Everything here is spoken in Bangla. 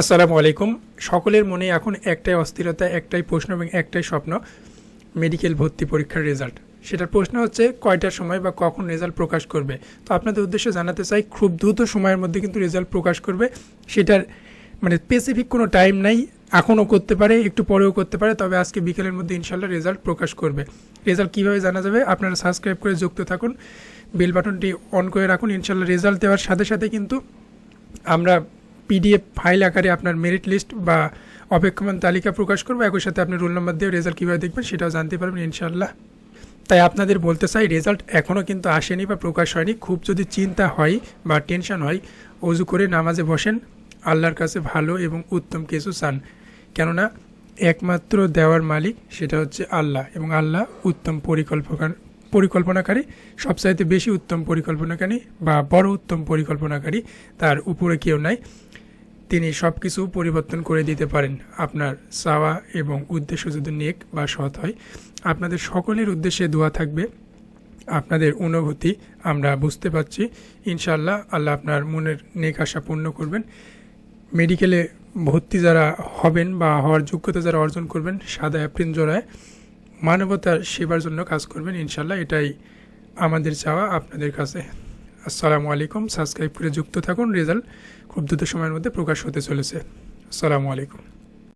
আসসালামু আলাইকুম। সকলের মনে এখন একটাই অস্থিরতা, একটাই প্রশ্ন এবং একটাই স্বপ্ন, মেডিকেল ভর্তি পরীক্ষার রেজাল্ট। সেটার প্রশ্ন হচ্ছে, কয়টার সময় বা কখন রেজাল্ট প্রকাশ করবে? তো আপনাদের উদ্দেশ্যে জানাতে চাই, খুব দ্রুত সময়ের মধ্যে কিন্তু রেজাল্ট প্রকাশ করবে। সেটার মানে স্পেসিফিক কোনো টাইম নাই, এখনও করতে পারে, একটু পরেও করতে পারে, তবে আজকে বিকেলের মধ্যে ইনশাল্লাহ রেজাল্ট প্রকাশ করবে। রেজাল্ট কীভাবে জানা যাবে? আপনারা সাবস্ক্রাইব করে যুক্ত থাকুন বেল বাটনটি অন করে রাখুন ইনশাল্লাহ রেজাল্ট দেওয়ার সাথে সাথে কিন্তু আমরা পিডিএফ ফাইল আকারে আপনার মেরিট লিস্ট বা অপেক্ষমান তালিকা প্রকাশ করব, একই সাথে আপনি রোল নাম্বার দিয়ে রেজাল্ট কীভাবে দেখবেন সেটাও জানতে পারবেন ইনশাল্লাহ তাই আপনাদের বলতে চাই রেজাল্ট এখনও কিন্তু আসেনি বা প্রকাশ হয়নি। খুব যদি চিন্তা হয় বা টেনশন হয়, অজু করে নামাজে বসেন, আল্লাহর কাছে ভালো এবং উত্তম কিছু চান। কেননা, একমাত্র দেওয়ার মালিক সেটা হচ্ছে আল্লাহ এবং আল্লাহ উত্তম পরিকল্পনা পরিকল্পনাকারী, সবচাইতে বেশি উত্তম পরিকল্পনাকারী বা বড় উত্তম পরিকল্পনাকারী, তার উপরে কেউ নাই। তিনি সব কিছু পরিবর্তন করে দিতে পারেন। আপনার চাওয়া এবং উদ্দেশ্য যদি নেক বা সৎ হয়, আপনাদের সকলের উদ্দেশ্যে দোয়া থাকবে। আপনাদের অনুভূতি আমরা বুঝতে পারছি। ইনশাল্লাহ আল্লাহ আপনার মনের নেক আশা পূর্ণ করবেন। মেডিকেলে ভর্তি যারা হবেন বা হওয়ার যোগ্যতা যারা অর্জন করবেন, সাদা অ্যাপ্রিন জোড়ায় মানবতার সেবার জন্য কাজ করবেন। ইনশাল্লাহ এটাই আমাদের চাওয়া আপনাদের কাছে। আসসালামু আলাইকুম। সাবস্ক্রাইব করে যুক্ত থাকুন। রেজাল্ট খুব দ্রুত সময়ের মধ্যে প্রকাশ হতে চলেছে। আসসালামু আলাইকুম।